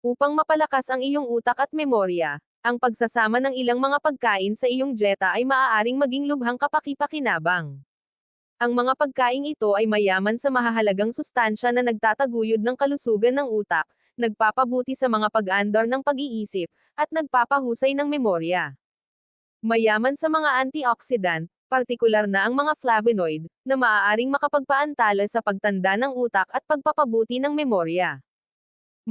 Upang mapalakas ang iyong utak at memorya, ang pagsasama ng ilang mga pagkain sa iyong dieta ay maaaring maging lubhang kapaki-pakinabang. Ang mga pagkaing ito ay mayaman sa mahahalagang sustansya na nagtataguyod ng kalusugan ng utak, nagpapabuti sa mga pag-andar ng pag-iisip, at nagpapahusay ng memorya. Mayaman sa mga antioxidant, partikular na ang mga flavonoid, na maaaring makapagpaantala sa pagtanda ng utak at pagpapabuti ng memorya.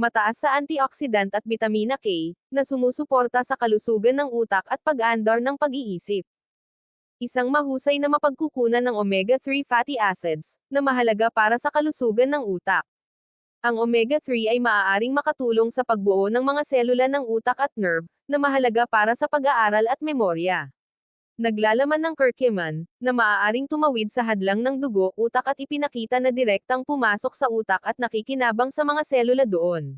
Mataas sa antioxidant at vitamina K, na sumusuporta sa kalusugan ng utak at pag-andar ng pag-iisip. Isang mahusay na mapagkukunan ng omega-3 fatty acids, na mahalaga para sa kalusugan ng utak. Ang omega-3 ay maaaring makatulong sa pagbuo ng mga selula ng utak at nerve, na mahalaga para sa pag-aaral at memorya. Naglalaman ng curcumin, na maaaring tumawid sa hadlang ng dugo, utak at ipinakita na direktang pumasok sa utak at nakikinabang sa mga selula doon.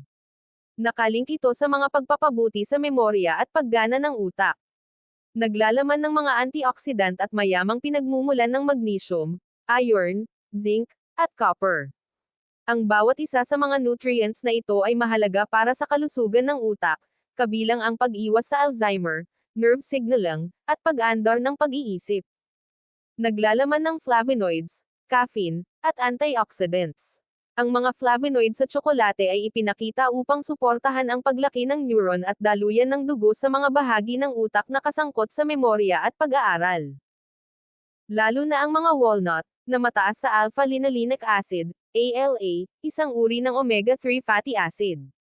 Nakalink ito sa mga pagpapabuti sa memorya at paggana ng utak. Naglalaman ng mga antioxidant at mayamang pinagmumulan ng magnesium, iron, zinc, at copper. Ang bawat isa sa mga nutrients na ito ay mahalaga para sa kalusugan ng utak, kabilang ang pag-iwas sa Alzheimer, nerve signaling, at pag-andar ng pag-iisip. Naglalaman ng flavonoids, caffeine, at antioxidants. Ang mga flavonoids sa tsokolate ay ipinakita upang suportahan ang paglaki ng neuron at daluyan ng dugo sa mga bahagi ng utak na kasangkot sa memorya at pag-aaral. Lalo na ang mga walnut, na mataas sa alpha-linolenic acid, ALA, isang uri ng omega-3 fatty acid.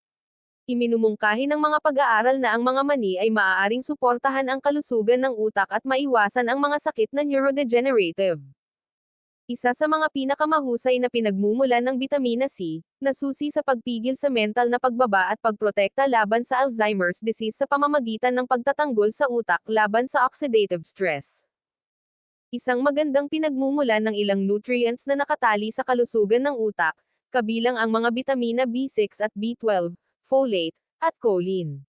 Iminumungkahi ng mga pag-aaral na ang mga mani ay maaaring suportahan ang kalusugan ng utak at maiwasan ang mga sakit na neurodegenerative. Isa sa mga pinakamahusay na pinagmumulan ng bitamina C, na susi sa pagpigil sa mental na pagbaba at pagprotekta laban sa Alzheimer's disease sa pamamagitan ng pagtatanggol sa utak laban sa oxidative stress. Isang magandang pinagmumulan ng ilang nutrients na nakatali sa kalusugan ng utak, kabilang ang mga bitamina B6 at B12, folate, at choline.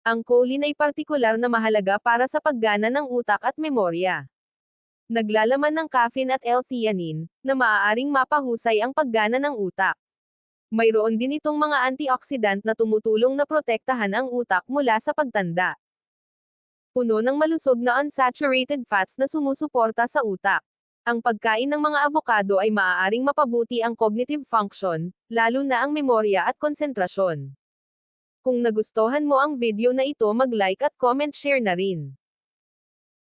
Ang choline ay partikular na mahalaga para sa paggana ng utak at memorya. Naglalaman ng caffeine at L-theanine, na maaaring mapahusay ang paggana ng utak. Mayroon din itong mga antioxidant na tumutulong na protektahan ang utak mula sa pagtanda. Puno ng malusog na unsaturated fats na sumusuporta sa utak. Ang pagkain ng mga avocado ay maaaring mapabuti ang cognitive function, lalo na ang memorya at konsentrasyon. Kung nagustuhan mo ang video na ito mag-like at comment share na rin.